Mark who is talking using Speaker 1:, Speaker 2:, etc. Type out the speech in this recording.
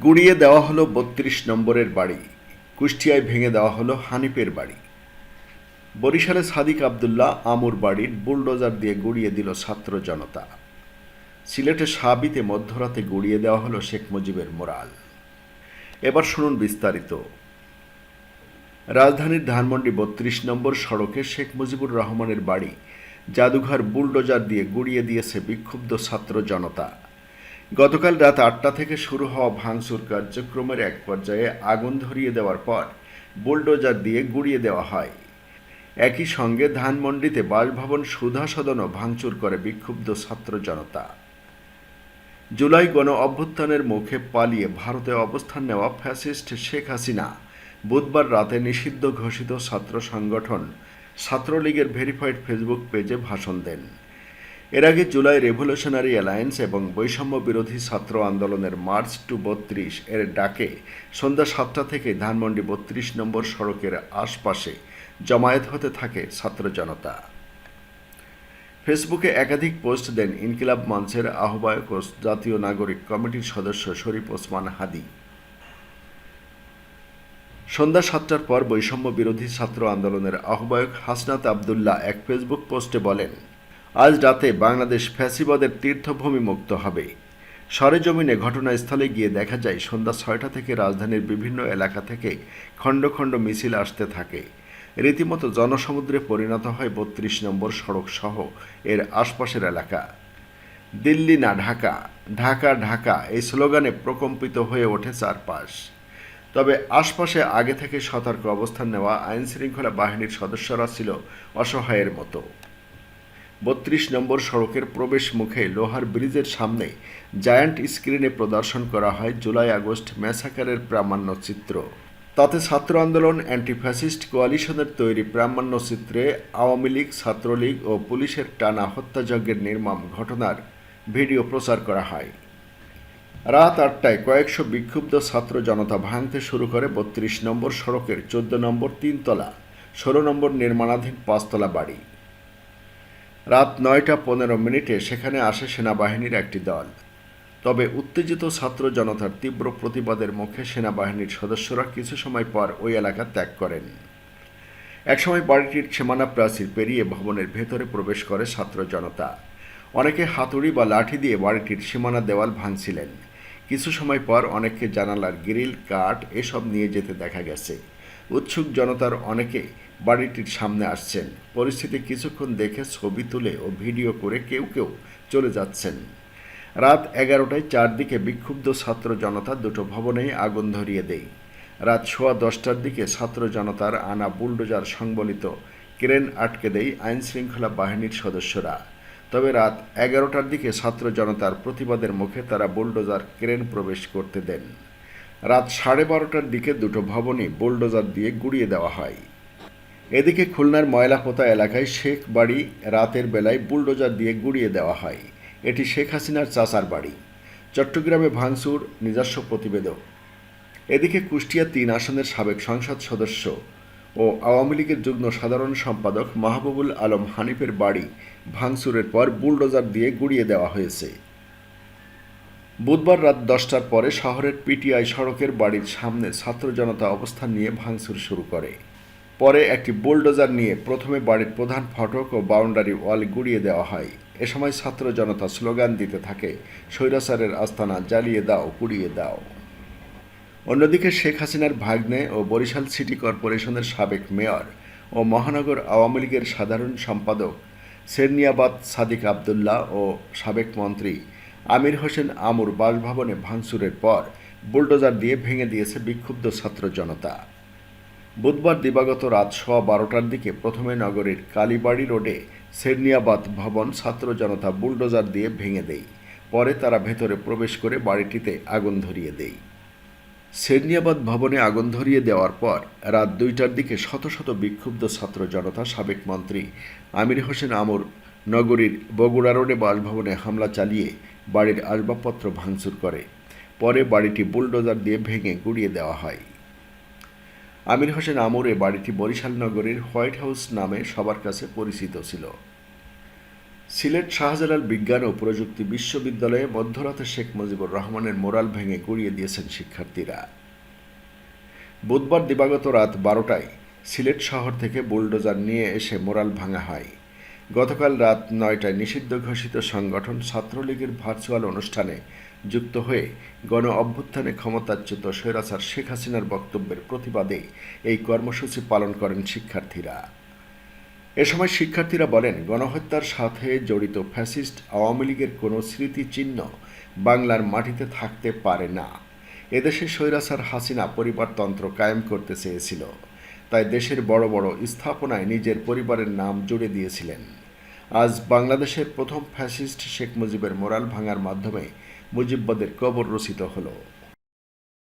Speaker 1: গুড়িয়ে দেওয়া হলো বত্রিশ নম্বরের বাড়ি, কুষ্টিয়ায় ভেঙে দেওয়া হলো হানিফের বাড়ি। বরিশালে সাদিক আবদুল্লাহ আমুর বাড়ির বুলডোজার দিয়ে গুড়িয়ে দিল ছাত্র জনতা। সিলেটে সাবিতে মধ্যরাতে গুড়িয়ে দেওয়া হলো শেখ মুজিবের মোরাল। এবার শুনুন বিস্তারিত। রাজধানীর ধানমন্ডি বত্রিশ নম্বর সড়কে শেখ মুজিবুর রহমানের বাড়ি জাদুঘর বুলডোজার দিয়ে গুড়িয়ে দিয়েছে বিক্ষুব্ধ ছাত্র জনতা। গতকাল রাত আটটা থেকে শুরু হওয়া ভাঙচুর কার্যক্রমের এক পর্যায়ে আগুন ধরিয়ে দেওয়ার পর বুলডোজার দিয়ে গুড়িয়ে দেওয়া হয়। একই সঙ্গে ধানমন্ডিতে বাসভবন, সুধা সদনও ভাঙচুর করে বিক্ষুব্ধ ছাত্র জনতা। জুলাই গণ অভ্যুত্থানের মুখে পালিয়ে ভারতে অবস্থান নেওয়া ফ্যাসিস্ট শেখ হাসিনা বুধবার রাতে নিষিদ্ধ ঘোষিত ছাত্র সংগঠন ছাত্রলীগের ভেরিফাইড ফেসবুক পেজে ভাষণ দেন। এর আগে জুলাই রেভলিউশনারি অ্যালায়েন্স এবং বৈষম্য বিরোধী ছাত্র আন্দোলনের মার্চ টু বত্রিশ এর ডাকে সন্ধ্যা সাতটা থেকে ধানমন্ডি বত্রিশ নম্বর সড়কের আশপাশে জমায়েত হতে থাকে ছাত্র জনতা। ফেসবুকে একাধিক পোস্ট দেন ইনকিলাব মঞ্চের আহ্বায়ক ও জাতীয় নাগরিক কমিটির সদস্য শরীফ ওসমান হাদি। সন্ধ্যা সাতটার পর বৈষম্য বিরোধী ছাত্র আন্দোলনের আহ্বায়ক হাসনাত আবদুল্লাহ এক ফেসবুক পোস্টে বলেন আজ রাতে বাংলাদেশ ফ্যাসিবাদের তীর্থভূমি মুক্ত হবে। সরেজমিনে ঘটনাস্থলে গিয়ে দেখা যায়, সন্ধ্যা ছয়টা থেকে রাজধানীর বিভিন্ন এলাকা থেকে খণ্ড খণ্ড মিছিল আসতে থাকে। রীতিমতো জনসমুদ্রে পরিণত হয় বত্রিশ নম্বর সড়ক সহ এর আশপাশের এলাকা। দিল্লি না ঢাকা ঢাকা ঢাকা এই স্লোগানে প্রকম্পিত হয়ে ওঠে চারপাশ। তবে আশপাশে আগে থেকে সতর্ক অবস্থান নেওয়া আইনশৃঙ্খলা বাহিনীর সদস্যরা ছিল অসহায়ের মতো। বত্রিশ নম্বর সড়কের প্রবেশ মুখে লোহার ব্রিজের সামনে জায়ান্ট স্ক্রিনে প্রদর্শন করা হয় জুলাই আগস্ট ম্যাসাকারের প্রামাণ্য চিত্র। তাতে ছাত্র আন্দোলন, অ্যান্টিফ্যাসিস্ট কোয়ালিশনের তৈরি প্রামাণ্য চিত্রে আওয়ামী লীগ, ছাত্রলীগ ও পুলিশের টানা হত্যাযজ্ঞের নির্মম ঘটনার ভিডিও প্রচার করা হয়। রাত আটটায় কয়েকশো বিক্ষুব্ধ ছাত্র জনতা ভাঙতে শুরু করে বত্রিশ নম্বর সড়কের চোদ্দ নম্বর তিনতলা, ষোলো নম্বর নির্মাণাধীন পাঁচতলা বাড়ি। রাত নয়টা পনেরো মিনিটে সেখানে আসে সেনাবাহিনীর একটি দল। তবে উত্তেজিত ছাত্র জনতার তীব্র প্রতিবাদের মুখে সেনাবাহিনীর সদস্যরা কিছু সময় পর ওই এলাকা ত্যাগ করেন। একসময় বাড়িটির সীমানা প্রাচীর পেরিয়ে ভবনের ভেতরে প্রবেশ করে ছাত্র জনতা। অনেকে হাতুড়ি বা লাঠি দিয়ে বাড়িটির সীমানা দেওয়াল ভাঙছিলেন। কিছু সময় পর অনেককে জানালার গ্রিল, কাঠ এসব নিয়ে যেতে দেখা গেছে। উৎসুক জনতার অনেকে বাড়িটির সামনে আসছেন। পরিস্থিতি কিছুক্ষণ দেখে ছবি তুলে ও ভিডিও করে কেউ কেউ চলে যাচ্ছেন। রাত এগারোটায় চারদিকে বিক্ষুব্ধ ছাত্র জনতা দুটো ভবনেই আগুন ধরিয়ে দেয়। রাত সোয়া দশটার দিকে ছাত্র জনতার আনা বুলডোজার সংবলিত ক্রেন আটকে দেয় আইনশৃঙ্খলা বাহিনীর সদস্যরা। তবে রাত এগারোটার দিকে ছাত্র জনতার প্রতিবাদের মুখে তারা বুলডোজার ক্রেন প্রবেশ করতে দেন। রাত সাড়ে বারোটার দিকে দুটো ভবনই বুলডোজার দিয়ে গুড়িয়ে দেওয়া হয়। এদিকে খুলনার ময়লাপোতা এলাকায় শেখ বাড়ি রাতের বেলায় বুলডোজার দিয়ে গুড়িয়ে দেওয়া হয়। এটি শেখ হাসিনার চাচার বাড়ি। চট্টগ্রামে ভাঙচুর, নিজস্ব প্রতিবেদক। এদিকে কুষ্টিয়া তিন আসনের সাবেক সংসদ সদস্য ও আওয়ামী লীগের যুগ্ম সাধারণ সম্পাদক মাহবুবুল আলম হানিফের বাড়ি ভাঙচুরের পর বুলডোজার দিয়ে গুড়িয়ে দেওয়া হয়েছে। বুধবার রাত দশটার পরে শহরের পিটিআই সড়কের বাড়ির সামনে ছাত্র জনতা অবস্থান নিয়ে ভাঙচুর শুরু করে। পরে একটি বুলডোজার নিয়ে প্রথমে বাড়ির প্রধান ফটক ও বাউন্ডারি ওয়াল গুড়িয়ে দেওয়া হয়। এ সময় ছাত্র জনতা স্লোগান দিতে থাকে, স্বৈরাচারের আস্তানা জ্বালিয়ে দাও, পুড়িয়ে দাও। অন্যদিকে শেখ হাসিনার ভাগ্নে ও বরিশাল সিটি কর্পোরেশনের সাবেক মেয়র ও মহানগর আওয়ামী লীগের সাধারণ সম্পাদক সেরনিয়াবাদ সাদিক আবদুল্লাহ ও সাবেক মন্ত্রী আমির হোসেন আমুর বাসভবনে ভাঙচুরের পর বুলডোজার দিয়ে ভেঙে দিয়েছে বিক্ষুব্ধ ছাত্র জনতা। বুধবার দিবাগত রাত সোয়া বারোটার দিকে প্রথমে নগরীর কালীবাড়ি রোডে সেরনিয়াবাদ ভবন ছাত্র জনতা বুলডোজার দিয়ে ভেঙে দেয়। পরে তারা ভেতরে প্রবেশ করে বাড়িটিতে আগুন ধরিয়ে দেয়। সেরনিয়াবাদ ভবনে আগুন ধরিয়ে দেওয়ার পর রাত দুইটার দিকে শত শত বিক্ষুব্ধ ছাত্র জনতা, সাবেক মন্ত্রী আমির হোসেন আমর, নগরীর বগুড়া রোডে বাসভবনে হামলা চালিয়ে বাড়ির আসবাবপত্র ভাঙচুর করে। পরে বাড়িটি বুলডোজার দিয়ে ভেঙে গুড়িয়ে দেওয়া হয়। আমির হোসেন আমর এ বাড়িটি বরিশাল নগরীর হোয়াইট হাউস নামে সবার কাছে পরিচিত ছিল। সিলেট শাহজালাল বিজ্ঞান ও প্রযুক্তি বিশ্ববিদ্যালয়ে মধ্যরাতে শেখ মুজিবুর রহমানের মোরাল ভেঙে গুড়িয়ে দিয়েছেন শিক্ষার্থীরা। বুধবার দিবাগত রাত বারোটায় সিলেট শহর থেকে বুলডোজার নিয়ে এসে মোরাল ভাঙা হয়। গতকাল রাত নয়টায় নিষিদ্ধ ঘোষিত সংগঠন ছাত্রলীগের ভার্চুয়াল অনুষ্ঠানে যুক্ত হয়ে গণ অভ্যুত্থানে ক্ষমতাচ্যুত স্বৈরাচার শেখ হাসিনার বক্তব্যের প্রতিবাদে এই কর্মসূচি পালন করেন শিক্ষার্থীরা। এ সময় শিক্ষার্থীরা বলেন, গণহত্যার সাথে জড়িত ফ্যাসিস্ট আওয়ামী লীগের কোনো স্মৃতিচিহ্ন বাংলার মাটিতে থাকতে পারে না। এদেশে স্বৈরাচার হাসিনা পরিবারতন্ত্র কায়েম করতে চেয়েছিল। তাই দেশের বড় বড় স্থাপনায় নিজের পরিবারের নাম জুড়ে দিয়েছিলেন। আজ বাংলাদেশের প্রথম ফ্যাসিস্ট শেখ মুজিবের মোরাল ভাঙার মাধ্যমে মুজিববাদের কবর রচিত হলো।